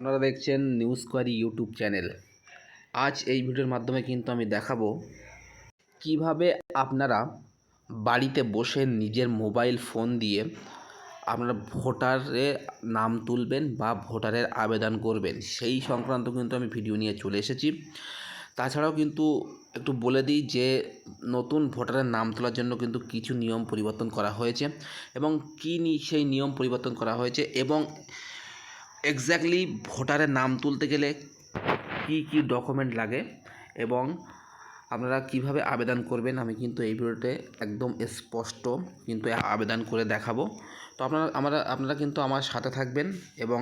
আপনারা দেখছেন news query YouTube channel. আজ এই ভিডিওর মাধ্যমে কিন্তু আমি দেখাবো কীভাবে আপনারা বাড়িতে বসে নিজের মোবাইল ফোন দিয়ে আপনারা ভোটারে নাম তুলবেন বা ভোটারের আবেদন করবেন। সেই সংক্রান্ত কিন্তু আমি ভিডিও নিয়ে চলে এসেছি। তাছাড়াও কিন্তু একটু বলে দিই যে নতুন ভোটারের নাম তোলার জন্য কিন্তু কিছু নিয়ম পরিবর্তন করা হয়েছে এবং কী সেই নিয়ম পরিবর্তন করা হয়েছে এবং এক্স্যাক্টলি ভোটারের নাম তুলতে গেলে কী কী ডকুমেন্ট লাগে এবং আপনারা কীভাবে আবেদন করবেন আমি কিন্তু এই ভিডিওতে একদম স্পষ্ট কিন্তু আবেদন করে দেখাবো। তো আপনারা, আমরা, আপনারা কিন্তু আমার সাথে থাকবেন এবং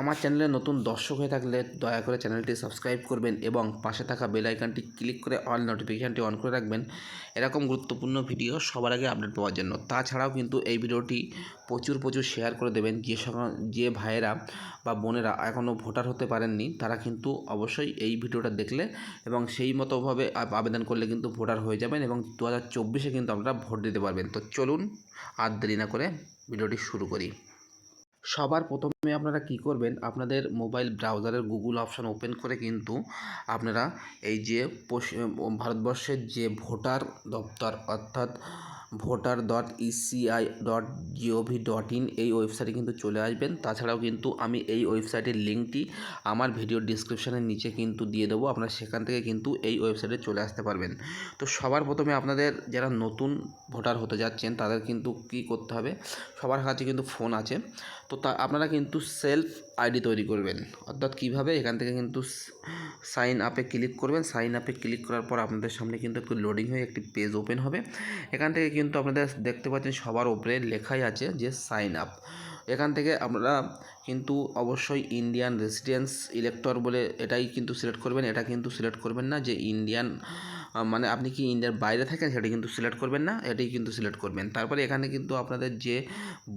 আমার চ্যানেলে নতুন দর্শক হয়ে থাকলে দয়া করে চ্যানেলটি সাবস্ক্রাইব করবেন এবং পাশে থাকা বেল আইকনটি ক্লিক করে অল নোটিফিকেশানটি অন করে রাখবেন। এরকম গুরুত্বপূর্ণ ভিডিও সবার আগে আপডেট পাওয়ার জন্য। তাছাড়াও কিন্তু এই ভিডিওটি প্রচুর প্রচুর শেয়ার করে দেবেন। যে যে ভাইয়েরা বা বোনেরা এখনও ভোটার হতে পারেননি, তারা কিন্তু অবশ্যই এই ভিডিওটা দেখলে এবং সেই মতোভাবে আবেদন করলে কিন্তু ভোটার হয়ে যাবেন এবং দু হাজার চব্বিশে কিন্তু আপনারা ভোট দিতে পারবেন। তো চলুন আর দেরি না করে ভিডিওটি শুরু করি। সবার প্রথমে আপনারা কি করবেন, আপনাদের মোবাইল ব্রাউজারের গুগল অপশান ওপেন করে কিন্তু আপনারা এই যে ভারতবর্ষের যে ভোটার দপ্তর অর্থাৎ voter dot ECI dot GOV dot in এই ওয়েবসাইটে কিন্তু চলে আসবেন। তাছাড়াও কিন্তু আমি এই ওয়েবসাইটের লিঙ্কটি আমার ভিডিও ডিসক্রিপশানের নিচে কিন্তু দিয়ে দেবো। আপনারা সেখান থেকে কিন্তু এই ওয়েবসাইটে চলে আসতে পারবেন। তো সবার প্রথমে আপনাদের যারা নতুন ভোটার হতে যাচ্ছেন, তাদের কিন্তু কী করতে হবে? সবার কাছে কিন্তু ফোন আছে। তো তা আপনারা কিন্তু সেলফ আইডি তৈরি করবেন। অর্থাৎ কীভাবে? এখান থেকে কিন্তু সাইন আপে ক্লিক করবেন। সাইন আপে ক্লিক করার পর আপনাদের সামনে কিন্তু একটু লোডিং হয়ে একটি পেজ ওপেন হবে। এখান থেকে কিন্তু আপনাদের দেখতে পাচ্ছেন সবার ওপরে লেখাই আছে যে সাইন আপ এখান থেকে আপনারা কিন্তু অবশ্যই ইন্ডিয়ান রেসিডেন্স ইলেক্টর বলে এটাই কিন্তু সিলেক্ট করবেন। এটা কিন্তু সিলেক্ট করবেন না যে ইন্ডিয়ান মানে আপনি কি ইন্ডিয়ার বাইরে থাকেন সেটা কিন্তু সিলেক্ট করবেন না, এটাই কিন্তু সিলেক্ট করবেন। তারপরে এখানে কিন্তু আপনাদের যে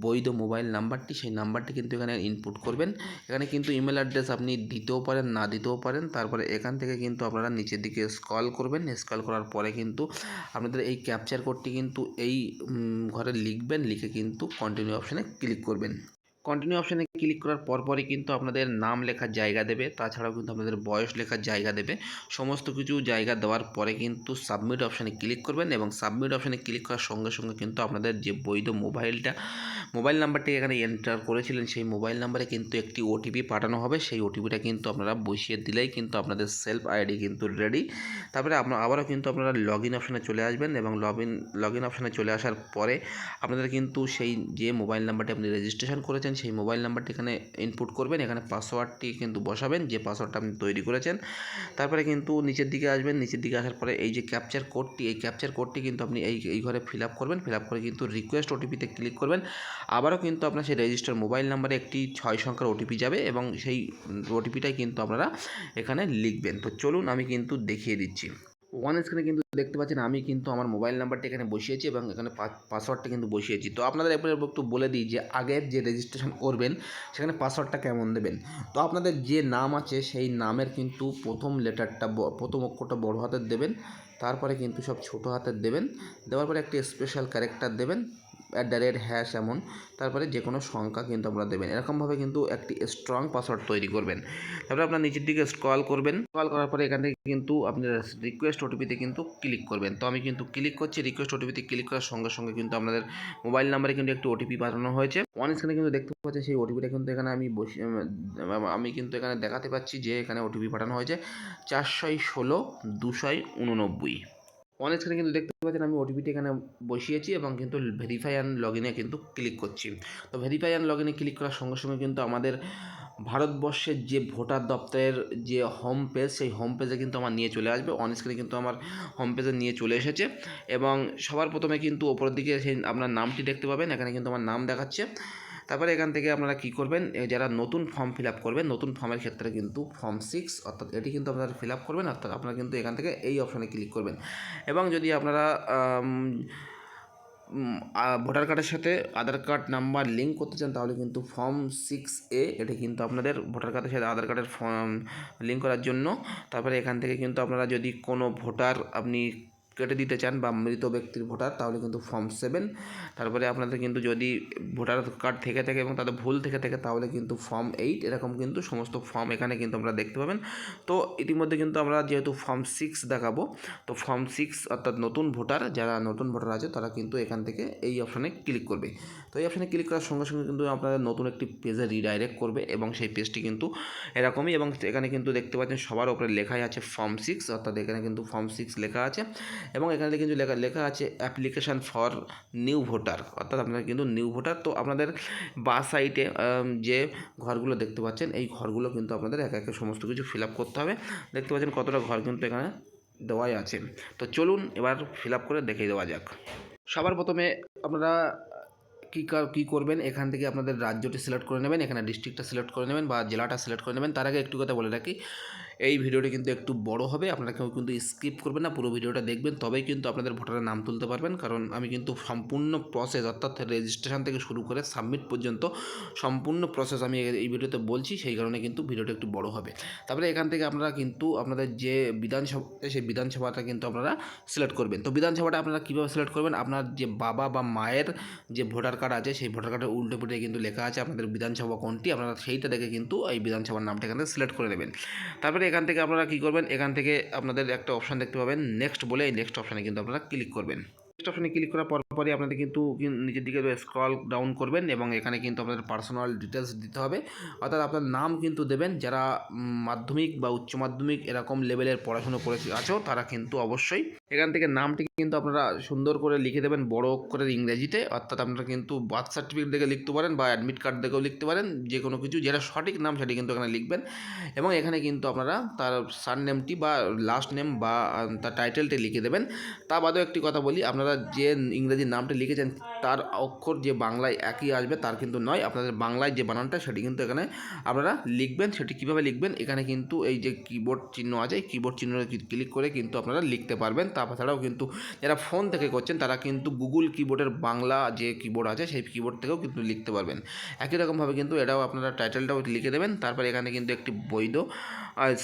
বৈধ মোবাইল নাম্বারটি সেই নাম্বারটি কিন্তু এখানে ইনপুট করবেন। এখানে কিন্তু ইমেল অ্যাড্রেস আপনি দিতেও পারেন, না দিতেও পারেন। তারপরে এখান থেকে কিন্তু আপনারা নিচের দিকে স্কল করবেন। স্কল করার পরে কিন্তু আপনাদের এই ক্যাপচার কোডটি কিন্তু এই ঘরে লিখবেন, লিখে কিন্তু কন্টিনিউ অপশানে ক্লিক করবেন। কন্টিনিউ অপশানে ক্লিক করার পরপরই কিন্তু আপনাদের নাম লেখার জায়গা দেবে, তাছাড়াও কিন্তু আপনাদের বয়স লেখার জায়গা দেবে। সমস্ত কিছু জায়গা দেওয়ার পরে কিন্তু সাবমিট অপশানে ক্লিক করবেন এবং সাবমিট অপশানে ক্লিক করার সঙ্গে সঙ্গে কিন্তু আপনাদের যে বৈধ মোবাইলটা, মোবাইল নাম্বারটি এখানে এন্টার করেছিলেন, সেই মোবাইল নাম্বারে কিন্তু একটি ওটিপি পাঠানো হবে। সেই ওটিপিটা কিন্তু আপনারা বসিয়ে দিলেই কিন্তু আপনাদের সেলফ আইডি কিন্তু রেডি তারপরে আপনার আবারও কিন্তু আপনারা লগ ইন অপশানে চলে আসবেন এবং লগ ইন লগ ইন অপশানে চলে আসার পরে আপনাদের কিন্তু সেই যে মোবাইল নাম্বারটি আপনি রেজিস্ট্রেশন করেছেন সেই মোবাইল নাম্বারটি এখানে ইনপুট করবেন, এখানে পাসওয়ার্ডটি কিন্তু বসাবেন, যে পাসওয়ার্ডটা আপনি তৈরি করেছেন। তারপরে কিন্তু নিচের দিকে আসবেন, নিচের দিকে আসার পরে এই যে ক্যাপচার কোডটি এই ক্যাপচার কোডটি কিন্তু আপনি এই এই ঘরে ফিল আপ করবেন ফিল আপ করে কিন্তু রিকোয়েস্ট ওটিপিতে ক্লিক করবেন। আবারও কিন্তু আপনার সেই রেজিস্টার মোবাইল নাম্বারে একটি ছয় সংখ্যার ওটিপি যাবে এবং সেই ওটিপিটাই কিন্তু আপনারা এখানে লিখবেন। তো চলুন আমি কিন্তু দেখিয়ে দিচ্ছি। ওয়ান স্ক্রিনে কিন্তু দেখতে পাচ্ছেন আমি কিন্তু আমার মোবাইল নাম্বারটা এখানে বসিয়েছি এবং এখানে পাসওয়ার্ডটা কিন্তু বসিয়েছি। তো আপনাদের এরপরে একটু বলে দিই যে আগের যে রেজিস্ট্রেশন করবেন, সেখানে পাসওয়ার্ডটা কেমন দেবেন? তো আপনাদের যে নাম আছে, সেই নামের কিন্তু প্রথম লেটারটা প্রথম অক্ষরটা বড় হাতের দেবেন, তারপরে কিন্তু সব ছোট হাতের দেবেন, দেওয়ার পরে একটি স্পেশাল ক্যারেক্টার দেবেন অ্যাট দ্য রেট হ্যাশ এমন, তারপরে যে কোনো সংখ্যা কিন্তু আপনারা দেবেন। এরকমভাবে কিন্তু একটি স্ট্রং পাসওয়ার্ড তৈরি করবেন। তারপরে আপনার নিচের দিকে স্ক্রল করবেন। স্ক্রল করার পরে এখান থেকে কিন্তু আপনি রিকোয়েস্ট ওটিপিতে কিন্তু ক্লিক করবেন। তো আমি কিন্তু ক্লিক করছি রিকোয়েস্ট ওটিপিতে ক্লিক করার সঙ্গে সঙ্গে কিন্তু আপনাদের মোবাইল নাম্বারে কিন্তু একটি ওটিপি পাঠানো হয়েছে। অন স্ক্রিনে কিন্তু দেখতে পাচ্ছেন, সেই ওটিপিটা কিন্তু এখানে আমি বসে, আমি কিন্তু এখানে দেখাতে পাচ্ছি যে এখানে ওটিপি পাঠানো হয়েছে। চারশোই ষোলো, দুশোই উননব্বই। অন স্ক্রিনে কিন্তু দেখতে পাচ্ছেন, আমি ওটিপিটি এখানে বসিয়েছি এবং কিন্তু ভেরিফাই অ্যান্ড লগ ইনে কিন্তু ক্লিক করছি। তো ভেরিফাই অ্যান্ড লগ ইনে ক্লিক করার সঙ্গে সঙ্গে কিন্তু আমাদের ভারতবর্ষের যে ভোটার দপ্তরের যে হোম পেজ সেই হোম পেজে কিন্তু আমার নিয়ে চলে আসবে। অন স্ক্রিনে কিন্তু আমার হোম পেজে নিয়ে চলে এসেছে এবং সবার প্রথমে কিন্তু ওপরের দিকে সেই আপনার নামটি দেখতে পাবেন। এখানে কিন্তু আমার নাম দেখাচ্ছে। তারপরে এখান থেকে আপনারা কী করবেন? যারা নতুন ফর্ম ফিল আপ করবেন, নতুন ফর্মের ক্ষেত্রে কিন্তু ফর্ম সিক্স অর্থাৎ এটি কিন্তু আপনারা ফিল আপ করবেন, অর্থাৎ আপনারা কিন্তু এখান থেকে এই অপশানে ক্লিক করবেন। এবং যদি আপনারা ভোটার কার্ডের সাথে আধার কার্ড নাম্বার লিঙ্ক করতে চান, তাহলে কিন্তু ফর্ম সিক্স এ এটি কিন্তু আপনাদের ভোটার কার্ডের সাথে আধার কার্ডের ফর্ম লিঙ্ক করার জন্য। তারপরে এখান থেকে কিন্তু আপনারা যদি কোনো ভোটার আপনি কেটে দিতে চান বা মৃত ব্যক্তির ভোটার, তাহলে কিন্তু ফর্ম সেভেন তারপরে আপনাদের কিন্তু যদি ভোটার কার্ড থেকে থাকে এবং তাদের ভুল থেকে থাকে, তাহলে কিন্তু ফর্ম এইট এরকম কিন্তু সমস্ত ফর্ম এখানে কিন্তু আমরা দেখতে পাবেন। তো ইতিমধ্যে কিন্তু আমরা যেহেতু ফর্ম সিক্স দেখাবো, তো ফর্ম সিক্স অর্থাৎ নতুন ভোটার, যারা নতুন ভোটার আছে, তারা কিন্তু এখান থেকে এই অপশানে ক্লিক করবে। তো এই অপশানে ক্লিক করার সঙ্গে সঙ্গে কিন্তু আপনাদের নতুন একটি পেজে রিডাইরেক্ট করবে এবং সেই পেজটি কিন্তু এরকমই এবং এখানে কিন্তু দেখতে পাচ্ছেন সবার উপরে লেখাই আছে ফর্ম সিক্স অর্থাৎ এখানে কিন্তু ফর্ম সিক্স লেখা আছে। এবং এখানে কিন্তু লেখা লেখা আছে অ্যাপ্লিকেশান ফর নিউ ভোটার অর্থাৎ আপনারা কিন্তু নিউ ভোটার তো আপনাদের বা সাইটে যে ঘরগুলো দেখতে পাচ্ছেন, এই ঘরগুলো কিন্তু আপনাদের একে একে সমস্ত কিছু ফিল আপ করতে হবে। দেখতে পাচ্ছেন কতটা ঘর কিন্তু এখানে দেওয়াই আছে। তো চলুন এবার ফিল আপ করে দেখিয়ে দেওয়া যাক। সবার প্রথমে আপনারা কী কী করবেন? এখান থেকে আপনাদের রাজ্যটি সিলেক্ট করে নেবেন, এখানে ডিস্ট্রিক্টটা সিলেক্ট করে নেবেন বা জেলাটা সিলেক্ট করে নেবেন। তার আগে একটু কথা বলে রাখি। এই ভিডিওটি কিন্তু একটু বড় হবে আপনারা কেউ কিন্তু স্কিপ করবেন না, পুরো ভিডিওটা দেখবেন, তবেই কিন্তু আপনাদের ভোটারের নাম তুলতে পারবেন, কারণ আমি কিন্তু সম্পূর্ণ প্রসেস অর্থাৎ রেজিস্ট্রেশন থেকে শুরু করে সাবমিট পর্যন্ত সম্পূর্ণ প্রসেস আমি এই ভিডিওতে বলছি, সেই কারণে কিন্তু ভিডিওটা একটু বড় হবে। তারপরে এখান থেকে আপনারা কিন্তু আপনাদের যে বিধানসভা, সেই বিধানসভাটা কিন্তু আপনারা সিলেক্ট করবেন। তো বিধানসভাটা আপনারা কীভাবে সিলেক্ট করবেন? আপনার যে বাবা বা মায়ের যে ভোটার কার্ড আছে, সেই ভোটার কার্ডের উল্টো পিঠে কিন্তু লেখা আছে আপনাদের বিধানসভা কোনটি, আপনারা সেইটা দেখে কিন্তু এই বিধানসভার নামটা এখানে সিলেক্ট করে নেবেন। তারপরে এখান থেকে আপনারা কি করবেন? এখান থেকে আপনাদের একটা অপশান দেখতে পাবেন। নেক্সট বলে এই নেক্সট অপশানে কিন্তু আপনারা ক্লিক করবেন। নেক্সট অপশানে ক্লিক করার পরপরই আপনাদের কিন্তু কিন- নিচের দিকে স্ক্রল ডাউন করবেন এবং এখানে কিন্তু আপনাদের পার্সোনাল ডিটেলস দিতে হবে। অর্থাৎ আপনার নাম কিন্তু দেবেন, যারা মাধ্যমিক বা উচ্চ মাধ্যমিক এরকম লেভেলের পড়াশুনো করে আছো, তারা কিন্তু অবশ্যই এখান থেকে নামটি কিন্তু আপনারা সুন্দর করে লিখে দেবেন, বড় অক্ষরের ইংরেজিতে। অর্থাৎ আপনারা কিন্তু বার্থ সার্টিফিকেট দেখে লিখতে পারেন বা অ্যাডমিট কার্ড দেখেও লিখতে পারেন যে কোনো কিছু, যেটা সঠিক নাম সেটি কিন্তু এখানে লিখবেন। এবং এখানে কিন্তু আপনারা তার সার নেমটি বা লাস্ট নেম বা তার টাইটেলটি লিখে দেবেন। তা বাদেও একটি কথা বলি, আপনারা যে ইংরেজি নামটা লিখেছেন, তার অক্ষর যে বাংলায় একই আসবে, তার কিন্তু নয়। আপনাদের বাংলায় যে বানানটা, সেটি কিন্তু এখানে আপনারা লিখবেন, সেটি কীভাবে লিখবেন, এখানে কিন্তু এই যে কিবোর্ড চিহ্ন আছে কিবোর্ড চিহ্ন ক্লিক করে কিন্তু আপনারা লিখতে পারবেন। তাছাড়াও কিন্তু যারা ফোন থেকে করছেন, তারা কিন্তু গুগল কিবোর্ডের বাংলা যে কিবোর্ড আছে, সেই কিবোর্ড থেকেও কিন্তু লিখতে পারবেন। একই রকমভাবে কিন্তু এটাও আপনারা টাইটেলটাও লিখে দেবেন। তারপর এখানে কিন্তু একটি বৈধ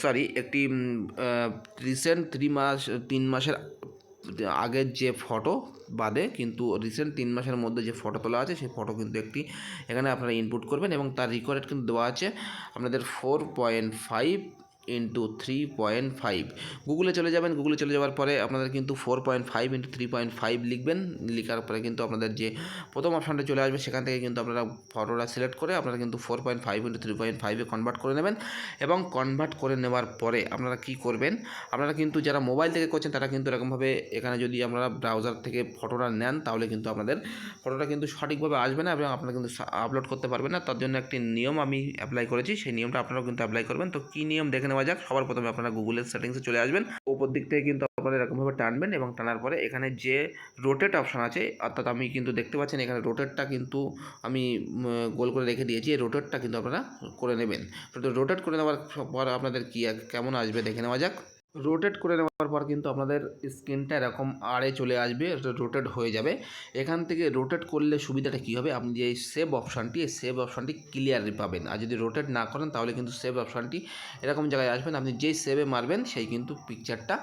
সরি একটি রিসেন্ট থ্রি মাস, তিন মাসের আগের যে ফটো বাদে কিন্তু রিসেন্ট তিন মাসের মধ্যে যে ফটো তোলা আছে, সেই ফটো কিন্তু একটি এখানে আপনারা ইনপুট করবেন এবং তার রিকোয়ার্ড কিন্তু দেওয়া আছে, আপনাদের four point five into three point five গুগলে চলে যাবেন গুগলে চলে যাওয়ার পরে আপনাদের কিন্তু four point five into three point five লিখবেন। লেখার পরে কিন্তু আপনাদের যে প্রথম অপশানটা চলে আসবে, সেখান থেকে কিন্তু আপনারা ফটোটা সিলেক্ট করে আপনারা কিন্তু four point five into three point ফাইভে কনভার্ট করে নেবেন। এবং কনভার্ট করে নেওয়ার পরে আপনারা কি করবেন, আপনারা কিন্তু যারা মোবাইল থেকে করছেন, তারা কিন্তু এরকমভাবে এখানে যদি আপনারা ব্রাউজার থেকে ফটোটা নেন, তাহলে কিন্তু আপনাদের ফটোটা কিন্তু সঠিকভাবে আসবে না এবং আপনারা কিন্তু আপলোড করতে পারবেন না। তার জন্য একটি নিয়ম আমি অ্যাপ্লাই করেছি, সেই নিয়মটা আপনারাও কিন্তু অ্যাপ্লাই করবেন। তো কী নিয়ম দেখে নেওয়া যাক। সবার প্রথমে আপনারা গুগলের সেটিংসে চলে আসবেন। ওপর দিক থেকে কিন্তু আপনারা এরকমভাবে টানবেন এবং টানার পরে এখানে যে রোটেট অপশান আছে, অর্থাৎ আমি কিন্তু দেখতে পাচ্ছেন এখানে রোটেটটা কিন্তু আমি গোল করে রেখে দিয়েছি। এই রোটেটটা কিন্তু আপনারা করে নেবেন। রোটেট করে নেওয়ার পর আপনাদের কী, কেমন আসবে দেখে নেওয়া যাক। রোটেট করে নেওয়ার পর কিন্তু আপনাদের স্ক্রিনটা এরকম আড়ে চলে আসবে রোটেট হয়ে যাবে। এখান থেকে রোটেট করলে সুবিধাটা কী হবে? আপনি যে সেভ অপশানটি এই সেভ অপশানটি ক্লিয়ারলি পাবেন। আর যদি রোটেট না করেন, তাহলে কিন্তু সেভ অপশানটি এরকম জায়গায় আসবেন আপনি যেই সেভে মারবেন, সেই কিন্তু পিকচারটা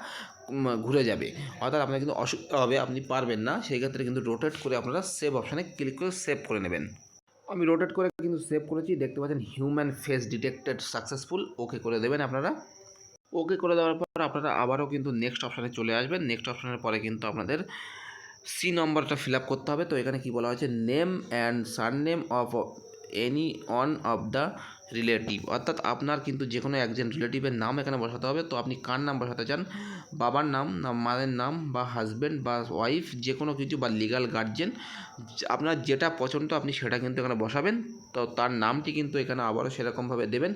ঘুরে যাবে। অর্থাৎ আপনার কিন্তু অসুবিধা হবে, আপনি পারবেন না। সেই ক্ষেত্রে কিন্তু রোটেট করে আপনারা সেভ অপশানে ক্লিক করে সেভ করে নেবেন। আমি রোটেট করে কিন্তু সেভ করেছি। দেখতে পাচ্ছেন human face detected successful okay করে দেবেন আপনারা। ওকে করে দেওয়ার পর আপনারা আবারও কিন্তু নেক্সট অপশানে চলে আসবেন। নেক্সট অপশানের পরে কিন্তু আপনাদের সি নম্বরটা ফিল আপ করতে হবে। তো এখানে কি বলা হয়েছে? Name and surname of any one of the relative অর্থাৎ আপনার কিন্তু যে কোনো একজন রিলেটিভের নাম এখানে বসাতে হবে। তো আপনি কার নাম বসাতে চান? বাবার নাম, না মায়ের নাম বা হাজব্যান্ড বা ওয়াইফ যে কোনো কিছু বা লিগাল গার্জেন আপনার যেটা পছন্দ আপনি সেটা কিন্তু এখানে বসাবেন। তো তার নামটি কিন্তু এখানে আবারও সেরকমভাবে দেবেন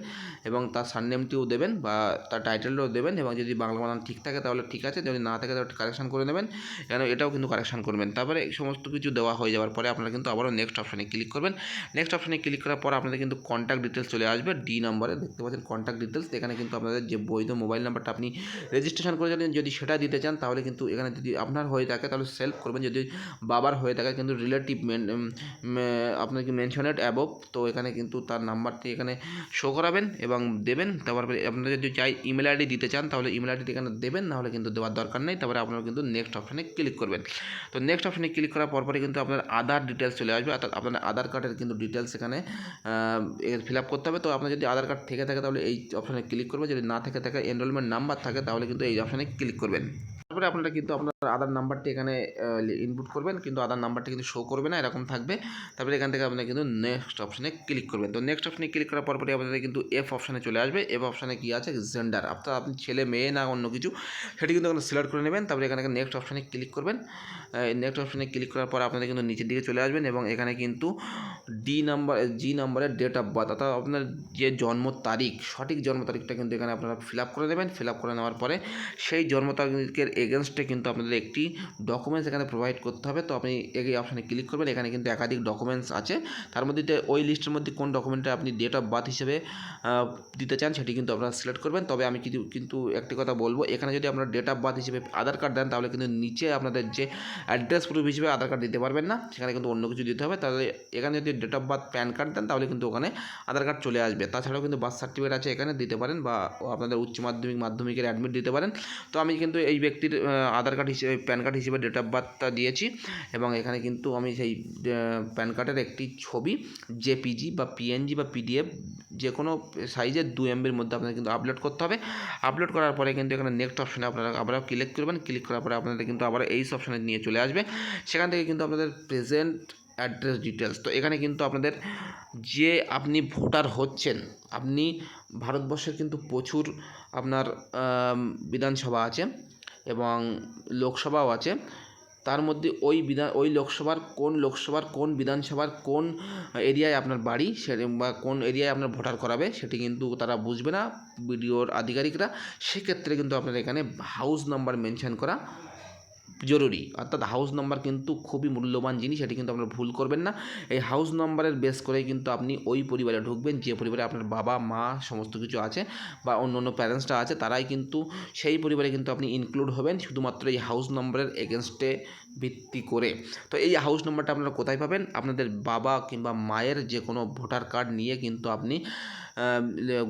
এবং তার সারনেমটিও দেবেন বা তার টাইটেলটাও দেবেন এবং যদি বাংলা বানান ঠিক থাকে তাহলে ঠিক আছে, যদি না থাকে তাহলে কারেকশান করে নেবেন। এখানে এটাও কিন্তু কারেকশান করবেন। তারপরে এই সমস্ত কিছু দেওয়া হয়ে যাওয়ার পরে আপনারা কিন্তু আবারও নেক্সট অপশানে ক্লিক করবেন। নেক্সট অপশানে ক্লিক করার পর আপনাদের কিন্তু কন্ট্যাক্ট ডিটেলস চলে আসবে। ডি নম্বরে দেখতে পাচ্ছেন কন্ট্যাক্ট ডিটেলস এখানে কিন্তু আপনাদের যে বৈধ মোবাইল নাম্বারটা আপনি রেজিস্ট্রেশন করেছিলেন যদি সেটা দিতে চান তাহলে কিন্তু এখানে যদি আপনার হয়ে থাকে তাহলে সেলফ করবেন। যদি বাবার হয়ে থাকে কিন্তু রিলেটিভ আপনাকে মেনশনেড অ্যাবভ তো এখানে কিন্তু তার নাম্বারটি এখানে শো করাবেন এবং দেবেন। তারপরে আপনারা যদি চাই ইমেল আইডি দিতে চান, তাহলে ইমেল আইডি এখানে দেবেন, নাহলে কিন্তু দেওয়ার দরকার নেই। তারপরে আপনারা কিন্তু নেক্সট অপশানে ক্লিক করবেন। তো নেক্সট অপশানে ক্লিক করার পরপরই কিন্তু আপনার আধার ডিটেলস চলে আসবে। অর্থাৎ আপনার আধার কার্ডের কিন্তু ডিটেলস এখানে ফিল আপ করতে হবে। তো আপনার যদি আধার কার্ড থেকে থাকে, তাহলে এই অপশানে ক্লিক করবেন। যদি না থেকে থাকে এনরোলমেন্ট নাম্বার থাকে, তাহলে কিন্তু এই অপশানে ক্লিক করবেন। তারপরে আপনারা কিন্তু আপনার আধার নাম্বারটি এখানে ইনপুট করবেন, কিন্তু আধার নাম্বারটি কিন্তু শো করবে না, এরকম থাকবে। তারপরে এখান থেকে আপনারা কিন্তু নেক্সট অপশানে ক্লিক করবেন। তো নেক্সট অপশানে ক্লিক করার পরপরই আপনাদের কিন্তু এফ অপশানে চলে আসবে। এফ অপশানে কী আছে? জেন্ডার অর্থাৎ আপনি ছেলে, মেয়ে না অন্য কিছু, সেটি কিন্তু এখানে সিলেক্ট করে নেবেন। তারপরে এখানে নেক্সট অপশানে ক্লিক করবেন। নেক্সট অপশানে ক্লিক করার পর আপনাদের কিন্তু নিচের দিকে চলে আসবেন এবং এখানে কিন্তু ডি নাম্বার জি নাম্বারের ডেট অফ বার্থ অর্থাৎ আপনার যে জন্ম তারিখ, সঠিক জন্ম তারিখটা কিন্তু এখানে আপনারা ফিল আপ করে দেবেন। ফিল আপ করে নেওয়ার পরে সেই জন্ম তারিখের এগেনস্টে কিন্তু আপনাদের একটি ডকুমেন্টস এখানে প্রোভাইড করতে হবে। তো আপনি এই অপশানে ক্লিক করবেন, এখানে কিন্তু একাধিক ডকুমেন্টস আছে। তার মধ্যে ওই লিস্টের মধ্যে কোন ডকুমেন্টে আপনি ডেট অফ বার্থ হিসেবে দিতে চান সেটি কিন্তু আপনারা সিলেক্ট করবেন। তবে আমি কিন্তু কিন্তু একটি কথা বলব, এখানে যদি আপনারা ডেট অফ বার্থ হিসেবে আধার কার্ড দেন, তাহলে কিন্তু নিচে আপনাদের যে অ্যাড্রেস প্রুফ হিসেবে আধার কার্ড দিতে পারবেন না। সেখানে কিন্তু অন্য কিছু দিতে হবে। তাহলে এখানে যদি date of birth PAN card দেন, তাহলে কিন্তু ওখানে আধার কার্ড চলে আসবে। তাছাড়াও কিন্তু বার্থ সার্টিফিকেট আছে এখানে, দিতে পারেন বা আপনাদের উচ্চ মাধ্যমিক, মাধ্যমিকের অ্যাডমিট দিতে পারেন। তো আমি কিন্তু এই ব্যক্তির আধার কার্ড হিসেবে প্যান কার্ড হিসেবে ডেট অফ বার্থটা দিয়েছি এবং এখানে কিন্তু আমি সেই প্যান কার্ডের একটি ছবি জেপিজি বা পিএনজি বা পিডিএফ যে কোনো সাইজের দু এমবির মধ্যে আপনাদের কিন্তু আপলোড করতে হবে। আপলোড করার পরে কিন্তু এখানে নেক্সট অপশানে আপনারা আবার ক্লিক করবেন। ক্লিক করার পরে আপনাদের কিন্তু আবার এই অপশানে নিয়ে চলে আসবে। সেখান থেকে কিন্তু আপনাদের প্রেজেন্ট অ্যাড্রেস ডিটেলস তো এখানে কিন্তু আপনাদের যে আপনি ভোটার হচ্ছেন, আপনি ভারতবর্ষের কিন্তু প্রচুর আপনার বিধানসভা আছে। এবং লোকসভাও আছে। তার মধ্যে ওই বিধান, ওই লোকসভার কোন লোকসভার কোন বিধানসভার কোন এরিয়ায় আপনার বাড়ি সে বা কোন এরিয়ায় আপনার ভোটার করাবে সেটি কিন্তু তারা বুঝবে না। বিডিওর আধিকারিকরা। সেক্ষেত্রে কিন্তু আপনার এখানে হাউস নাম্বার মেনশান করা জরুরি। অর্থাৎ হাউস নাম্বার কিন্তু খুবই মূল্যবান জিনিস এটি কিন্তু আপনারা ভুল করবেন না। এই হাউস নাম্বারের বেস করেই কিন্তু আপনি ওই পরিবারে ঢুকবেন, যে পরিবারে আপনার বাবা, মা সমস্ত কিছু আছে বা অন্য অন্য প্যারেন্টসরা আছে, তারাই কিন্তু সেই পরিবারে কিন্তু আপনি ইনক্লুড হবেন শুধুমাত্র এই হাউস নাম্বারের এগেনস্টে ভিত্তি করে। তো এই হাউস নাম্বারটা আপনারা কোথায় পাবেন? আপনাদের বাবা কিংবা মায়ের যে কোনো ভোটার কার্ড নিয়ে কিন্তু আপনি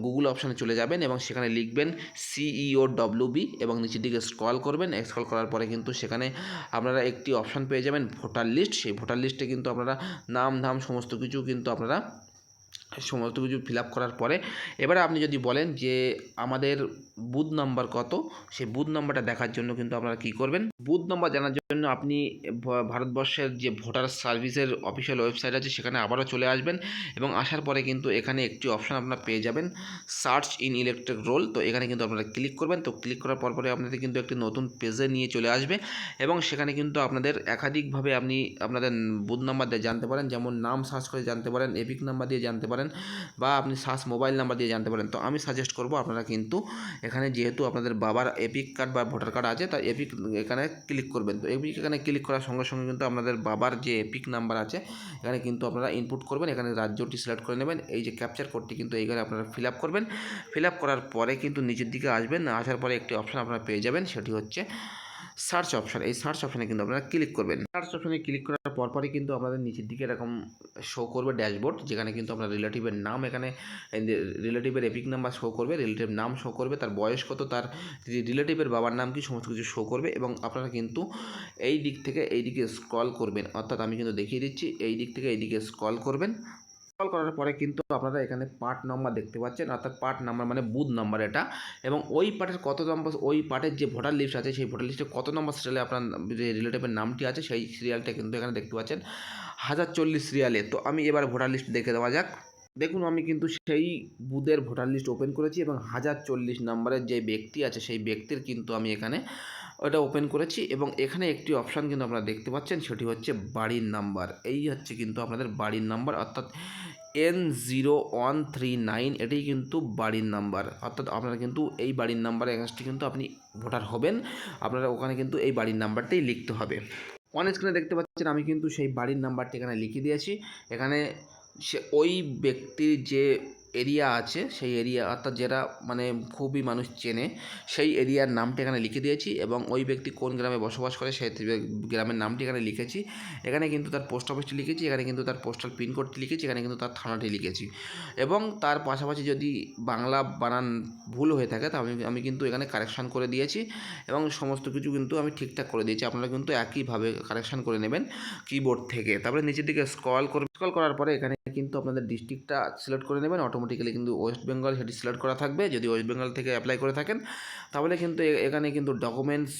গুগল অপশানে চলে যাবেন এবং সেখানে লিখবেন সিইও ডব্লিউ বি এবং নিচের দিকে স্ক্রল করবেন। স্ক্রল করার পরে কিন্তু সেখানে আপনারা একটি অপশান পেয়ে যাবেন ভোটার লিস্ট সেই ভোটার লিস্টে কিন্তু আপনারা নাম, ধাম, সমস্ত কিছু কিন্তু আপনারা সমস্ত কিছু ফিল করার পরে, এবারে আপনি যদি বলেন যে আমাদের বুথ নাম্বার কত, সেই বুথ নাম্বারটা দেখার জন্য কিন্তু আপনারা কী করবেন? বুথ নাম্বার জানার জন্য আপনি ভারতবর্ষের যে ভোটার সার্ভিসের অফিসিয়াল ওয়েবসাইট আছে, সেখানে আবারও চলে আসবেন এবং আসার পরে কিন্তু এখানে একটি অপশান আপনারা পেয়ে যাবেন সার্চ ইন ইলেকট্রিক রোল। তো এখানে কিন্তু আপনারা ক্লিক করবেন। তো ক্লিক করার পর পরে আপনাদের কিন্তু একটি নতুন পেজে নিয়ে চলে আসবে এবং সেখানে কিন্তু আপনাদের একাধিকভাবে আপনি আপনাদের বুথ নাম্বার দিয়ে জানতে পারেন, যেমন নাম সার্চ করে জানতে পারেন, এপিক নাম্বার দিয়ে জানতে পারেন। বা আপনি সার্চ মোবাইল নাম্বার দিয়ে জানতে পারেন। তো আমি সাজেস্ট করব আপনারা কিন্তু এখানে যেহেতু আপনাদের বাবার এপিক কার্ড বা ভোটার কার্ড আছে তাই এপিক এখানে ক্লিক করবেন। তো এপিক এখানে ক্লিক করার সঙ্গে সঙ্গে কিন্তু আপনাদের বাবার যে এপিক নাম্বার আছে, এখানে কিন্তু আপনারা ইনপুট করবেন। এখানে রাজ্যটি সিলেক্ট করে নেবেন। এই যে ক্যাপচার কোডটি কিন্তু এইখানে আপনারা ফিল আপ করবেন। ফিল আপ করার পরে কিন্তু নিচের দিকে আসবেন। আসার পরে একটি অপশান আপনারা পেয়ে যাবেন, সেটি হচ্ছে সার্চ অপশন এই সার্চ অপশানে কিন্তু আপনারা ক্লিক করবেন। সার্চ অপশানে ক্লিক করার পরপরই কিন্তু আপনাদের নিচের দিকে এরকম শো করবে ড্যাশবোর্ড যেখানে কিন্তু আপনার রিলেটিভের নাম এখানে রিলেটিভের এপিক নাম্বার শো করবে রিলেটিভ নাম শো করবে, তার বয়স কত, তার রিলেটিভের বাবার নাম কি, সমস্ত কিছু শো করবে এবং আপনারা কিন্তু এই দিক থেকে এই দিকে স্ক্রল করবেন। অর্থাৎ আমি কিন্তু দেখিয়ে দিচ্ছি, এই দিক থেকে এই দিকে স্ক্রল করবেন। স্ক্রল করার পরে কিন্তু আপনারা এখানে পার্ট নাম্বার দেখতে পাচ্ছেন, অর্থাৎ পার্ট নাম্বার মানে বুথ নাম্বার এটা। এবং ওই পার্টের কত নম্বর ওই পার্টের যে ভোটার লিস্ট আছে, সেই ভোটার লিস্টে কত নম্বর সিরিয়ালে আপনার যে রিলেটিভের নামটি আছে, সেই সিরিয়ালটা কিন্তু এখানে দেখতে পাচ্ছেন। হাজার চল্লিশ সিরিয়ালে তো আমি এবার ভোটার লিস্ট দেখে দেওয়া যাক। দেখুন, আমি কিন্তু সেই বুথের ভোটার লিস্ট ওপেন করেছি এবং হাজার চল্লিশ নম্বরের যে ব্যক্তি আছে, সেই ব্যক্তির কিন্তু আমি এখানে ওটা ওপেন করেছি এবং এখানে একটি অপশান কিন্তু আপনারা দেখতে পাচ্ছেন, সেটি হচ্ছে বাড়ির নাম্বার এই হচ্ছে কিন্তু আপনাদের বাড়ির নাম্বার অর্থাৎ N zero one three nine এটাই কিন্তু বাড়ির নাম্বার অর্থাৎ আপনারা কিন্তু এই বাড়ির নাম্বার এগেনস্টে কিন্তু আপনি ভোটার হবেন, আপনারা ওখানে কিন্তু এই বাড়ির নাম্বারটাই লিখতে হবে। অন স্ক্রিনে দেখতে পাচ্ছেন, আমি কিন্তু সেই বাড়ির নাম্বারটি এখানে লিখে দিয়েছি। এখানে সে ওই ব্যক্তির যে এরিয়া আছে, সেই এরিয়া অর্থাৎ যেটা মানে খুবই মানুষ চেনে, সেই এরিয়ার নামটি এখানে লিখে দিয়েছি এবং ওই ব্যক্তি কোন গ্রামে বসবাস করে সেই গ্রামের নামটি এখানে লিখেছি। এখানে কিন্তু তার পোস্ট অফিসটি লিখেছি, এখানে কিন্তু তার পোস্টাল পিনকোডটি লিখেছি, এখানে কিন্তু তার থানাটি লিখেছি। এবং তার পাশাপাশি যদি বাংলা বানান ভুল হয়ে থাকে, তা আমি আমি কিন্তু এখানে কারেকশান করে দিয়েছি এবং সমস্ত কিছু কিন্তু আমি ঠিকঠাক করে দিয়েছি। আপনারা কিন্তু একইভাবে কারেকশান করে নেবেন কিবোর্ড থেকে। তারপরে নিচের দিকে স্ক্রল করবেন। স্ক্রল করার পরে এখানে কিন্তু আপনাদের ডিস্ট্রিক্টটা সিলেক্ট করে নেবেন। অটোমেটিক্যালি কিন্তু ওয়েস্ট বেঙ্গল সেটি সিলেক্ট করা থাকবে। যদি ওয়েস্ট বেঙ্গল থেকে অ্যাপ্লাই করে থাকেন, তাহলে কিন্তু এখানে কিন্তু ডকুমেন্টস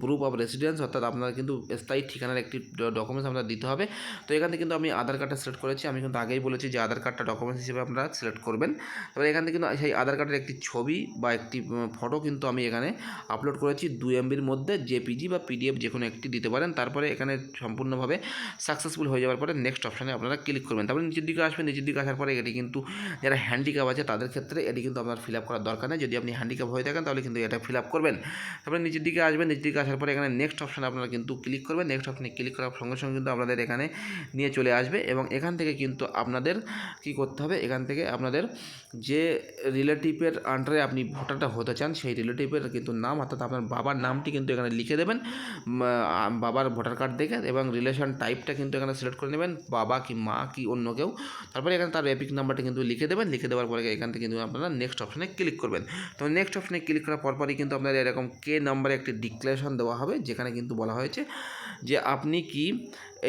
প্রুফ অফ রেসিডেন্স অর্থাৎ আপনার কিন্তু স্থায়ী ঠিকানার একটি ডকুমেন্টস আপনার দিতে হবে। তো এখানে কিন্তু আমি আধার কার্ডটা সিলেক্ট করেছি। আমি কিন্তু আগেই বলেছি যে আধার কার্ডটা ডকুমেন্টস হিসেবে আপনারা সিলেক্ট করবেন। এবার এখান থেকে কিন্তু সেই আধার কার্ডের একটি ছবি বা একটি ফটো কিন্তু আমি এখানে আপলোড করেছি। দু এমবির মধ্যে জেপিজি বা পিডিএফ যে কোনো একটি দিতে পারেন। তারপরে এখানে সম্পূর্ণভাবে সাকসেসফুল হয়ে যাওয়ার পরে নেক্সট অপশানে আপনারা ক্লিক করবেন। তারপরে নিচের দিকে আসবেন, নিচের দিকে আসার পরে এটি কিন্তু যারা হ্যান্ডিক্যাপ আছে তাদের ক্ষেত্রে এটি কিন্তু আপনার ফিল আপ করার দরকার নেই। যদি আপনি হ্যান্ডিক্যাপ হয়ে থাকেন তাহলে কিন্তু এটা ফিল আপ করবেন। তারপরে নিচের দিকে আসবেন, নিচের দিকে আসার পরে এখানে নেক্সট অপশানে আপনারা কিন্তু ক্লিক করবেন। নেক্সট অপশানে ক্লিক করার সঙ্গে সঙ্গে কিন্তু আপনাদের এখানে নিয়ে চলে আসবে এবং এখান থেকে কিন্তু আপনাদের কি করতে হবে? এখান থেকে আপনাদের যে রিলেটিভের আন্ডারে আপনি ভোটারটা হতে চান, সেই রিলেটিভের কিন্তু নাম অর্থাৎ আপনার বাবার নামটি কিন্তু এখানে লিখে দেবেন। বাবার ভোটার কার্ড দেখে এবং রিলেশন টাইপটা কিন্তু এখানে সিলেক্ট করে নেবেন। বাবা কি মা কি অন্য কেউ? তারপরে এখানে তার এপিক নাম্বারটা কিন্তু লিখে দেবেন। লিখে দেওয়ার পরে এখান থেকে কিন্তু আপনারা নেক্সট অপশানে ক্লিক করবেন। তো নেক্সট অপশানে ক্লিক করার পরপরই কিন্তু আপনার এরকম কে নাম্বারে একটি ডিক্লারেশন দেওয়া হবে, যেখানে কিন্তু বলা হয়েছে যে আপনি কি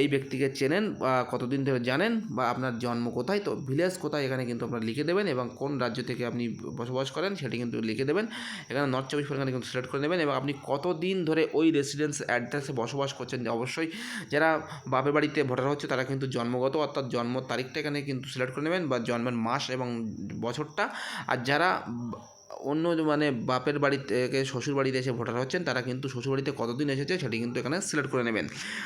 এই ব্যক্তিকে চেনেন বা কতদিন ধরে জানেন বা আপনার জন্ম কোথায়, তো ভিলেজ কোথায় এখানে কিন্তু আপনারা লিখে দেবেন এবং কোন রাজ্য থেকে আপনি বসবাস করেন সেটি কিন্তু লিখে দেবেন। এখানে নর্থ চব্বিশ পরগনা কিন্তু সিলেক্ট করে নেবেন এবং আপনি কতদিন ধরে ওই রেসিডেন্স অ্যাড্রেসে বসবাস করছেন যে অবশ্যই যারা বাপের বাড়িতে ভোটার হচ্ছে তারা কিন্তু জন্মগত অর্থাৎ জন্ম তারিখটা এখানে কিন্তু সিলেক্ট করে নেবেন বা জন্মের মাস এবং বছরটা। আর যারা অন্য মানে বাপের বাড়ি থেকে শ্বশুর বাড়িতে এসে ভোটার হচ্ছেন, তারা কিন্তু শ্বশুর বাড়িতে কতদিন এসেছে সেটি কিন্তু এখানে সিলেক্ট করে নেবেন।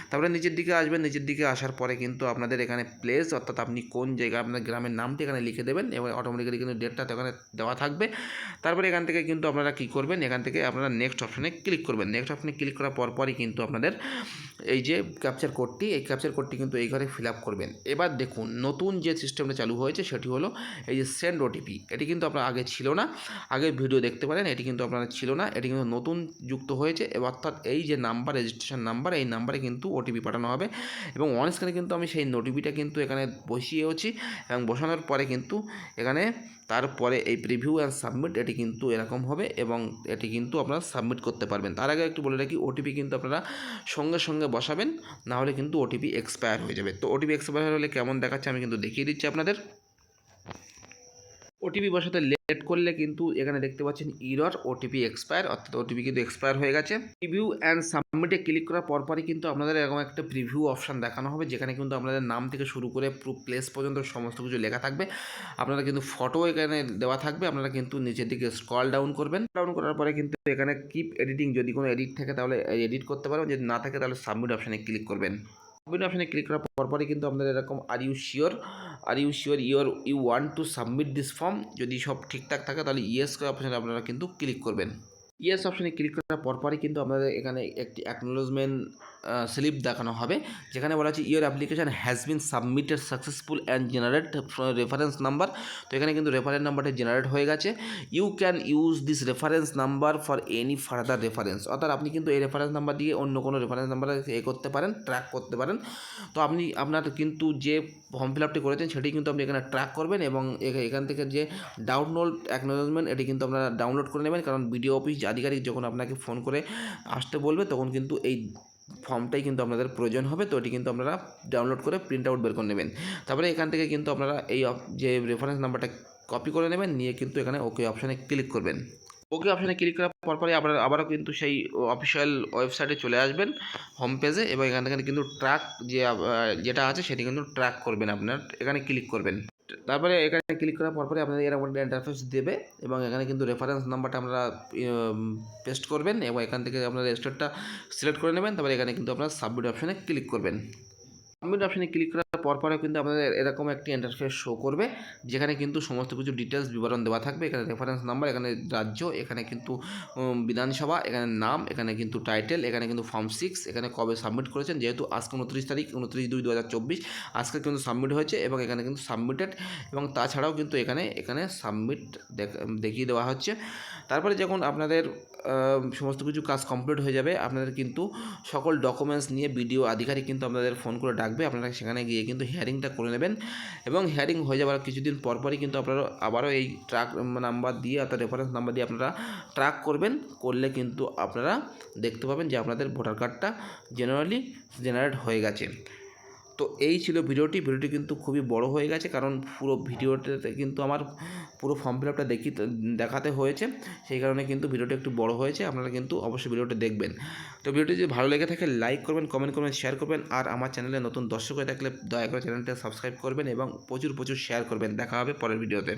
তারপরে নিচের দিকে আসবেন, নিচের দিকে আসার পরে কিন্তু আপনাদের এখানে প্লেস অর্থাৎ আপনি কোন জায়গায় আপনার গ্রামের নামটি এখানে লিখে দেবেন এবং অটোমেটিক্যালি কিন্তু ডেটটা এখানে দেওয়া থাকবে। তারপরে এখান থেকে কিন্তু আপনারা কী করবেন, এখান থেকে আপনারা নেক্সট অপশানে ক্লিক করবেন। নেক্সট অপশানে ক্লিক করার পরপরই কিন্তু আপনাদের এই যে ক্যাপচার কোডটি এই ক্যাপচার কোডটি কিন্তু এই ঘরে ফিল আপ করবেন। এবার দেখুন, নতুন যে সিস্টেমটা চালু হয়েছে সেটি হলো এই যে সেন্ড ওটিপি এটি কিন্তু আপনার আগে ছিল না। আগে ভিডিও দেখতে পারেন, এটি কিন্তু আপনারা ছিল না, এটি কিন্তু নতুন যুক্ত হয়েছে অর্থাৎ এই যে নাম্বার রেজিস্ট্রেশন নাম্বার, এই নাম্বারে কিন্তু ওটিপি পাঠানো হবে এবং অন স্ক্রিনে কিন্তু আমি সেই ওটিপিটা কিন্তু এখানে বসিয়েওছি এবং বসানোর পরে কিন্তু এখানে তারপরে এই প্রিভিউ অ্যান্ড সাবমিট এটি কিন্তু এরকম হবে এবং এটি কিন্তু আপনারা সাবমিট করতে পারবেন। তার আগে একটু বলে রাখি ওটিপি কিন্তু আপনারা সঙ্গে সঙ্গে বসাবেন, না হলে কিন্তু ওটিপি এক্সপায়ার হয়ে যাবে। তো ওটিপি এক্সপায়ার হলে কেমন দেখাচ্ছে আমি কিন্তু দেখিয়ে দিচ্ছি আপনাদের। ওটিপি বসাতে লেট করলে কিন্তু এখানে দেখতে পাচ্ছেন ইরর ওটিপি এক্সপায়ার অর্থাৎ ওটিপি কিন্তু এক্সপায়ার হয়ে গেছে। প্রিভিউ অ্যান্ড সাবমিটে ক্লিক করার পরপরই কিন্তু আপনাদের এরকম একটা প্রিভিউ অপশান দেখানো হবে, যেখানে কিন্তু আপনাদের নাম থেকে শুরু করে পুরো প্লেস পর্যন্ত সমস্ত কিছু লেখা থাকবে। আপনারা কিন্তু ফটো এখানে দেওয়া থাকবে, আপনারা কিন্তু নিচের দিকে স্ক্রল ডাউন করবেন। ডাউন করার পরে কিন্তু এখানে কিপ এডিটিং যদি কোনো এডিট থাকে তাহলে এডিট করতে পারবেন যদি না থাকে তাহলে সাবমিট অপশানে ক্লিক করবেন। সাবমিট অপশানে ক্লিক করার পরপরই কিন্তু আপনাদের এরকম are you sure are you sure your you want to submit this form যদি সব ঠিকঠাক থাকে তাহলে ইয়েস অপশানে আপনারা কিন্তু ক্লিক করবেন। ইয়েস অপশানে ক্লিক করার পরপরই কিন্তু আপনাদের এখানে একটি অ্যাকনোলজমেন্ট স্লিপ দেখানো হবে। যেখানে বলা আছে your application has been submitted successful and generate reference number তো এখানে কিন্তু রেফারেন্স নাম্বারটা জেনারেট হয়ে গেছে। You can use this reference number for any further reference অর্থাৎ আপনি কিন্তু এই রেফারেন্স নাম্বার দিয়ে অন্য কোনো রেফারেন্স নাম্বারে এ করতে পারেন ট্র্যাক করতে পারেন। তো আপনি, আপনার কিন্তু যে ফর্ম ফিল আপটি করেছেন, সেটি কিন্তু আপনি এখানে ট্র্যাক করবেন এবং এখা- এখান থেকে যে ডাউনলোড অ্যাকনোলজমেন্ট এটি কিন্তু আপনারা ডাউনলোড করে নেবেন। কারণ বিডিও অফিস আধিকারিক যখন আপনাকে ফোন করে আসতে বলবে, তখন কিন্তু এই ফর্মটাই কিন্তু আপনাদের প্রয়োজন হবে, তো এটি কিন্তু আপনারা ডাউনলোড করে প্রিন্ট আউট বের করে নেবেন। তারপরে এখান থেকে কিন্তু আপনারা এই যে রেফারেন্স নাম্বারটা কপি করে নেবেন, নিয়ে কিন্তু এখানে ওকে অপশানে ক্লিক করবেন। ওকে অপশানে ক্লিক করার পরপরই আপনারা আবারও কিন্তু সেই অফিসিয়াল ওয়েবসাইটে চলে আসবেন হোম পেজে এবং এখান থেকে কিন্তু ট্র্যাক যে যেটা আছে সেটি কিন্তু ট্র্যাক করবেন আপনার, এখানে ক্লিক করবেন। তারপরে এখানে ক্লিক করার পর পরে আপনাদের এরকম একটা ইন্টারফেস দেবে এবং এখানে কিন্তু রেফারেন্স নাম্বারটা আপনারা পেস্ট করবেন এবং এখান থেকে আপনারা রেজিস্টারটা সিলেক্ট করে নেবেন। তারপরে এখানে কিন্তু আপনারা সাবমিট অপশানে ক্লিক করবেন। সাবমিট অপশানে ক্লিক করার পরপরে কিন্তু আপনাদের এরকম একটি ইন্টারফেস শো করবে, যেখানে কিন্তু সমস্ত কিছু ডিটেলস বিবরণ দেওয়া থাকবে। এখানে রেফারেন্স নাম্বার এখানে রাজ্য, এখানে কিন্তু বিধানসভা, এখানে নাম, এখানে কিন্তু টাইটেল এখানে কিন্তু ফর্ম সিক্স এখানে কবে সাবমিট করেছেন, যেহেতু আজকে উনত্রিশ তারিখ, উনত্রিশ দুই দু হাজার চব্বিশ, আজকে কিন্তু সাবমিট হয়েছে এবং এখানে কিন্তু সাবমিটেড এবং তাছাড়াও কিন্তু এখানে এখানে সাবমিট দেখিয়ে দেওয়া হচ্ছে। তারপরে যখন আপনাদের সমস্ত কিছু কাজ কমপ্লিট হয়ে যাবে। আপনাদের কিন্তু সকল ডকুমেন্টস নিয়ে বিডিও আধিকারিক কিন্তু আপনাদের ফোন করে ডাকবে। আপনারা সেখানে গিয়ে কিন্তু হিয়ারিংটা করে নেবেন এবং হিয়ারিং হয়ে যাওয়ার কিছুদিন পরপরই কিন্তু আপনারা আবারও এই ট্রাক নাম্বার দিয়ে অর্থাৎ রেফারেন্স নাম্বার দিয়ে আপনারা ট্র্যাক করবেন। করলে কিন্তু আপনারা দেখতে পাবেন যে আপনাদের ভোটার কার্ডটা জেনারেলি জেনারেট হয়ে গেছে। তো এই ছিল ভিডিওটি। ভিডিওটি কিন্তু খুবই বড় হয়ে গেছে কারণ পুরো ভিডিওটাতে কিন্তু আমার পুরো ফর্ম ফিল আপটা দেখি দেখাতে হয়েছে। সেই কারণে কিন্তু ভিডিওটা একটু বড় হয়েছে, আপনারা কিন্তু অবশ্যই ভিডিওটা দেখবেন। তো ভিডিওটি যদি ভালো লেগে থাকে লাইক করবেন কমেন্ট করবেন শেয়ার করবেন আর আমার চ্যানেলে নতুন দর্শক হয়ে থাকলে দয়া করে চ্যানেলটা সাবস্ক্রাইব করবেন এবং প্রচুর প্রচুর শেয়ার করবেন। দেখা হবে পরের ভিডিওতে।